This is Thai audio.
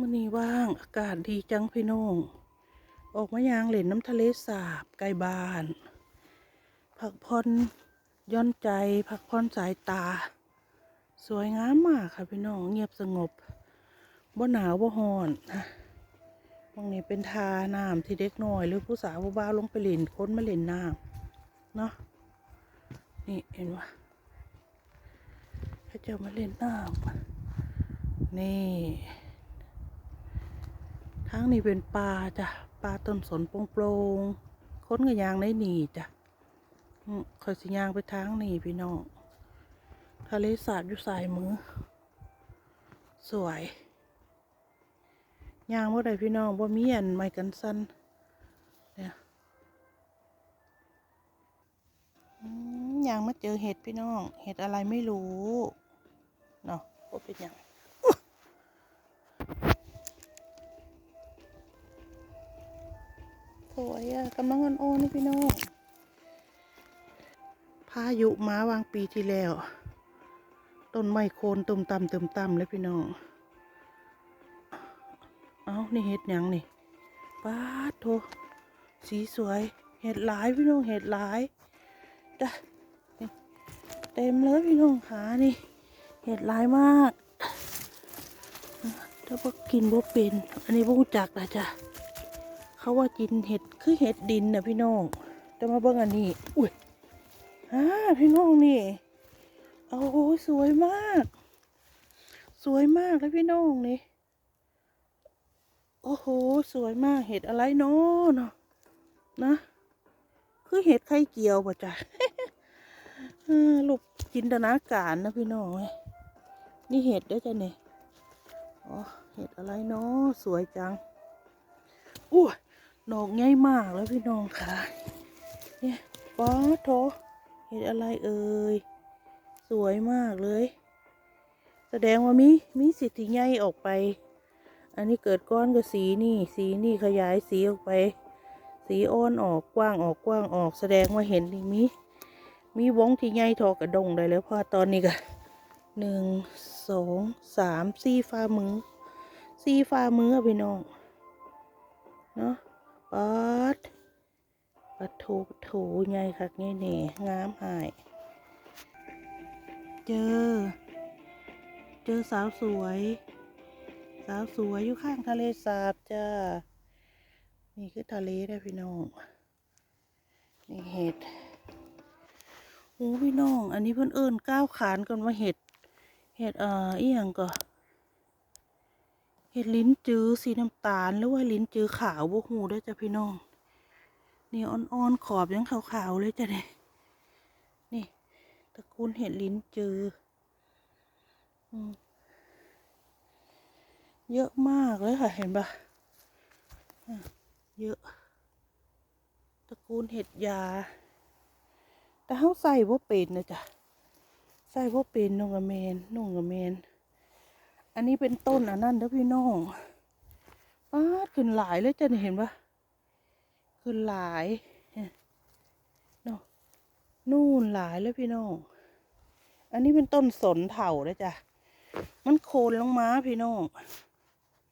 มื่อนี้ว่างอากาศดีจังพี่น้อง ออกมายางเหล่นน้ำทะเลสาบใกล้บ้านพักผ่อนย่อนใจพักผ่อนสายตา สวยงามมากค่ะพี่น้อง เงียบสงบบ่หนาวบ่ฮ้อนนะตรงนี้เป็นทาน้ำที่เด็กน้อย หรือผู้สาวผู้บ่าวลงไปเล่นค้นมาเล่นน้ำเนาะนี่เห็นว่าเขาจะมาเล่นน้ำนี่างนี้เป็นปลาจ้ะปลาต้นสนโปร่งๆค้นกับยางในหนีจ้ะคอยสิยางไปทางนี้พี่น้องทะเลสาบอยู่สายมือ สวยยางว่าใดพี่น้องว่ามีอันไม่กันสั้นเนี่ยยางมาเจอเห็ดพี่น้อง เห็ดอะไรไม่รู้เนาะว่าเป็นยัง วยอะกำลังอ่อนๆนี่พี่น้องพายุมาวางปีที่แล้ว ต้นไม้โคนตุ่มต่ำตุ่มต่ำเลยพี่น้องเอานี่เห็ดหยังนี่ป้าดโถสีสวย เห็ดหลายพี่น้องเห็ดหลายจ้ะเต็มเลยพี่น้องขานี่ เห็ดหลายมากถ้าพวกกินบ่เป็น อันนี้พวกจักนะจ้ะ เขาว่ากินเห็ดคือเห็ดดินนะพี่น้องจะมาเบิ่งอันนี้ อุ้ยฮ่าพี่น้องนี่โอ้โหสวยมาก สวยมากเลยพี่น้องนี่โอ้โห สวยมากเห็ดอะไรเนาะเนาะนะ คือเห็ดไข่เจียวป่ะจ๊ะลูกจินตนาการนะพี่น้องนี่เห็ดเด้วยจ้ะเนี่ยอ๋อเห็ดอะไรเนาะสวยจังอู้ ดอกใหญ่มากแล้วพี่น้องค่ะ เนี่ยป๊าดโถเห็ดอะไรเอ่ย สวยมากเลย แสดงว่ามี มีสิทธิ์ที่ใหญ่ออกไป อันนี้เกิดก้อนกับสีนี่ สีนี่ขยายสีออกไป สีอ่อนออกกว้างออกกว้างออก แสดงว่าเห็นนี่มี มีวงที่ใหญ่ทอกระดงได้แล้วพราะตอนนี้ก็หนึ่งสองสามสี่ฝ่ามือสี่ฝ่ามือพี่น้อง เนาะ ปัดปัดโถปัดโถใหญ่คักใหญ่แหน่งามหาย เจอ เจอสาวสวย สาวสวยอยู่ข้างทะเลสาบจ้า นี่คือทะเลได้อพี่น้อง นี่เห็ดโอ้พี่น้อง อันนี้เพื่อนเอิญก้าวขานกันมาเห็ด เห็ดเอ่ออีหยังก็ เห็ดลิ้นจือสีน้ำตาลหรือว่าลิ้นจือขาวบ่หูเด้วยจ้ะพี่น้อง นี่อ่อนๆขอบยังขาวๆเลยจ้ะเนี่ยนี่ตระกูลเห็ดลิ้นจืออืเยอะมากเลยค่ะเห็นปะะเยอะ ตระกูลเห็ดยา แต่เขาใส่ว่าเป็นนะจ๊ะ ใส่ว่าเป็นนงกระเมนนงกระเมน อันนี้เป็นต้นอันนั้นนะพี่น้องป้าขึ้นหลายเลยจะเห็นปะขึ้นหลายเนี่ยเนาะนู่นหลายเลยพี่น้อง อันนี้เป็นต้นสนเถาเลยจ้ะ มันโคนลงมาพี่น้อง